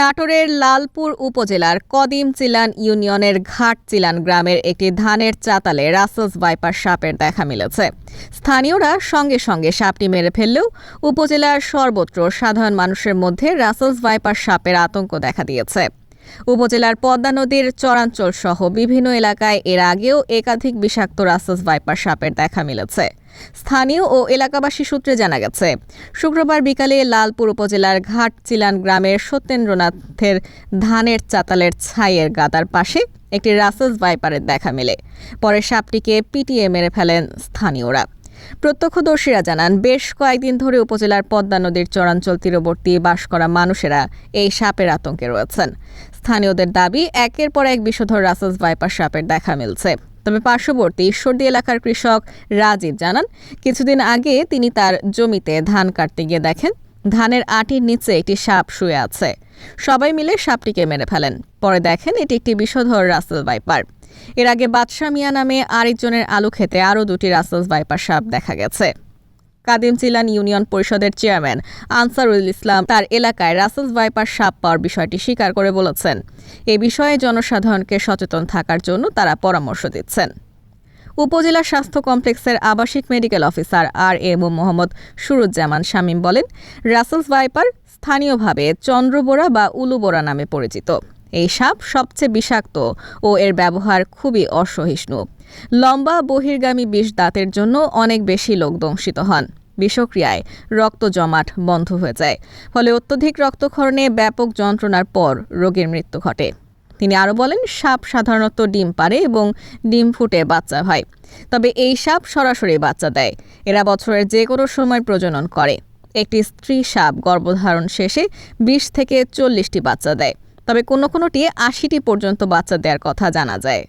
নাটোরের লালপুর উপজেলার কদিম চিলান ইউনিয়নের ঘাট চিলান গ্রামের একটি ধানের চাতালে রাসেলস ভাইপার সাপের দেখা মিলেছে। স্থানীয়রা সঙ্গে সঙ্গে সাপটি মেরে ফেললেও উপজেলার সর্বত্র সাধারণ মানুষের মধ্যে রাসেলস ভাইপার সাপের আতঙ্ক দেখা দিয়েছে। উপজেলার পদ্মা নদীর চরাঞ্চল সহ বিভিন্ন এলাকায় এর আগেও একাধিক বিষাক্ত রাসেলস ভাইপার সাপের দেখা মিলেছে। স্থানীয় ও এলাকাবাসী সূত্রে জানা গেছে, শুক্রবার বিকালে লালপুর উপজেলার ঘাট চিলান গ্রামের সত্যেন্দ্রনাথের ধানের চাতালের ছাইয়ের গাদার পাশে একটি রাসেলস ভাইপারের দেখা মেলে। পরে সাপটিকে পিটিয়ে মেরে ফেলেন স্থানীয়রা। প্রত্যক্ষদর্শীরা জানান, বেশ কয়েকদিন ধরে উপজেলার পদ্মা নদীর চরাঞ্চল তীরবর্তী বাস করা মানুষেরা এই সাপের আতঙ্কে রয়েছেন। স্থানীয়দের দাবি, একের পর এক বিষধর রাসেলস ভাইপার সাপের দেখা মিলছে। তবে পার্শ্ববর্তী ঈশ্বরদী এলাকার কৃষক রাজীব জানান, কিছুদিন আগে তিনি তার জমিতে ধান কাটতে গিয়ে দেখেন, ধানের আটির নিচে একটি সাপ শুয়ে আছে। সবাই মিলে সাপটিকে মেরে ফেলেন। পরে দেখেন, এটি একটি বিষধর রাসেল ভাইপার। এর আগে বাদশাহ মিয়া নামে আরেকজনের আলু খেতে আরও দুটি রাসেলস ভাইপার সাপ দেখা গেছে। কাদিম চিলান ইউনিয়ন পরিষদের চেয়ারম্যান আনসারুল ইসলাম তার এলাকায় রাসেলস ভাইপার সাপ পাওয়ার বিষয়টি স্বীকার করে বলেছেন। এ বিষয়ে জনসাধারণকে সচেতন থাকার জন্য তারা পরামর্শ দিচ্ছেন। উপজেলা স্বাস্থ্য কমপ্লেক্সের আবাসিক medical officer R M Mohammad Suruzzaman Shamim বলেন রাসেলস ভাইপার স্থানীয়ভাবে চন্দ্রবোরা বা উলুবোরা নামে পরিচিত। এই সাপ সবচেয়ে বিষাক্ত ও এর ব্যবহার খুবই অসহিষ্ণু। লম্বা, বহির্গামী বিষ দাঁতের জন্য অনেক বেশি লোক দংশিত হন। বিষক্রিয়ায় রক্ত জমাট বন্ধ হয়ে যায়। ফলে অত্যধিক রক্তক্ষরণে ব্যাপক যন্ত্রণার পর রোগীর মৃত্যু ঘটে। তিনি আরও বলেন, সাপ সাধারণত ডিম পারে এবং ডিম ফুটে বাচ্চা হয়। তবে এই সাপ সরাসরি বাচ্চা দেয়। এরা বছরের যে কোনো সময় প্রজনন করে। একটি স্ত্রী সাপ গর্ভধারণ শেষে বিশ থেকে চল্লিশটি বাচ্চা দেয়। তবে কোনো কোনোটি আশিটি পর্যন্ত বাচ্চা দেওয়ার কথা জানা যায়।